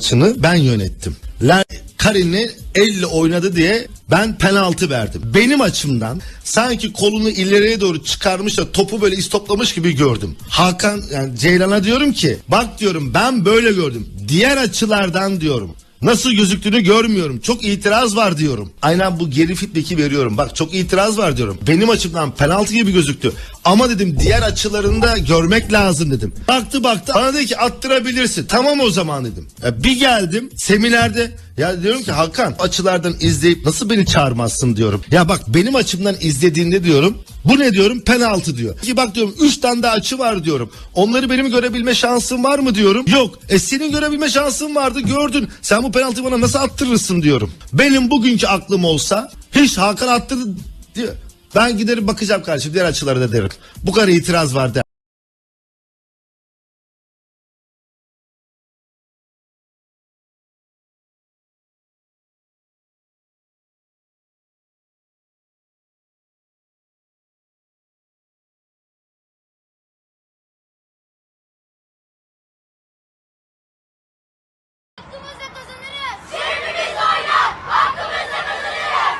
maçını ben yönettim. La Karin'i elle oynadı diye ben penaltı verdim. Benim açımdan sanki kolunu ileriye doğru çıkarmış da topu böyle istoplamış gibi gördüm. Hakan yani Ceylan'a diyorum ki bak diyorum ben böyle gördüm. Diğer açılardan diyorum. Nasıl gözüktüğünü görmüyorum. Çok itiraz var diyorum. Aynen bu geri feedback'i veriyorum. Bak çok itiraz var diyorum. Benim açımdan penaltı gibi gözüktü. Ama dedim diğer açılarında görmek lazım dedim. Baktı baktı bana dedi ki attırabilirsin. Tamam o zaman dedim. Ya bir geldim seminerde ya diyorum ki Hakan açılardan izleyip nasıl beni çağırmazsın diyorum. Ya bak benim açımdan izlediğinde diyorum bu ne diyorum penaltı diyor. Ki bak diyorum 3 tane de açı var diyorum. Onları benim görebilme şansım var mı diyorum. Yok. E senin görebilme şansın vardı gördün. Sen bu penaltıyı bana nasıl attırırsın diyorum. Benim bugünkü aklım olsa hiç Hakan attırdı diyor. Ben giderim bakacağım kardeşim diğer açılara da derim. Bu kadar itiraz var der.